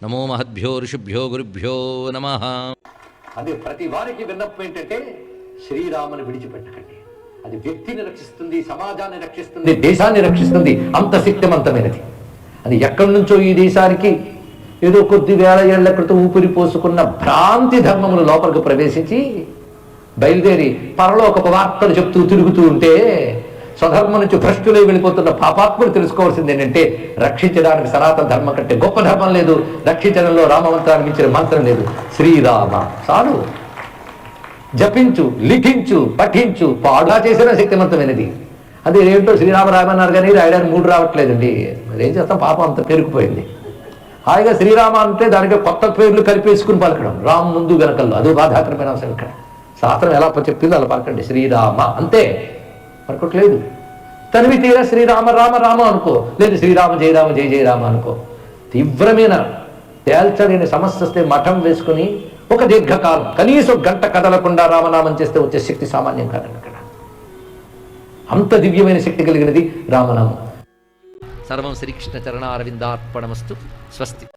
నమో మహద్భ్యో ఋషిభ్యో గురుభ్యో నమ. అది ప్రతి వారికి విన్నపం ఏంటంటే శ్రీరాముని విడిచిపెట్టకండి. అది వ్యక్తిని రక్షిస్తుంది సమాజాన్ని రక్షిస్తుంది దేశాన్ని రక్షిస్తుంది అంత శక్తివంతమైనది అది ఎక్కడి నుంచో ఈ దేశానికి ఏదో కొద్ది వేల ఏళ్ళ క్రితం ఊపిరి పోసుకున్న భ్రాంతి ధర్మములు లోపలికి ప్రవేశించి బయలుదేరి పరలోకపు వార్తలు చెప్తూ తిరుగుతూ ఉంటే స్వధర్మం నుంచి భ్రష్టులై వెళ్ళిపోతున్న పాపాత్ములు తెలుసుకోవాల్సింది ఏంటంటే రక్షించడానికి సనాతన ధర్మం కంటే గొప్ప ధర్మం లేదు. రక్షించడంలో రామమంత్రాన్ని మించిన మంత్రం లేదు. శ్రీరామ చాలు. జపించు లిఖించు పఠించు పాడుగా చేసిన శక్తివంతమైనది. అది ఏంటో శ్రీరామ రామన్నారు కానీ రాయడానికి మూడు రావట్లేదండి. ఏం చేస్తాం? పాపం అంత పెరిగిపోయింది హాయిగా శ్రీరామ అంటే దానికి కొత్త పేర్లు కలిపేసుకుని పలకడం. రామ్ ముందు వెనకల్లో. అదో బాధాకరమైన అంశం ఇక్కడ. శాస్త్రం ఎలా చెప్పిందో అలా పలకండి. శ్రీరామ. అంతే. పలకట్లేదు తనివి తీరా శ్రీరామ రామ రామ అనుకో. లేదు శ్రీరామ జయరామ జయ జయరామ అనుకో. తీవ్రమైన తేల్చలేని సమస్య వస్తే మఠం వేసుకుని ఒక దీర్ఘకాలం కనీసం గంట కదలకుండా రామనామం చేస్తే వచ్చే శక్తి సామాన్యం కాదండి అక్కడ. అంత దివ్యమైన శక్తి కలిగినది రామనామం. సర్వం శ్రీకృష్ణ చరణ అరవిందార్పణమస్తు స్వస్తి.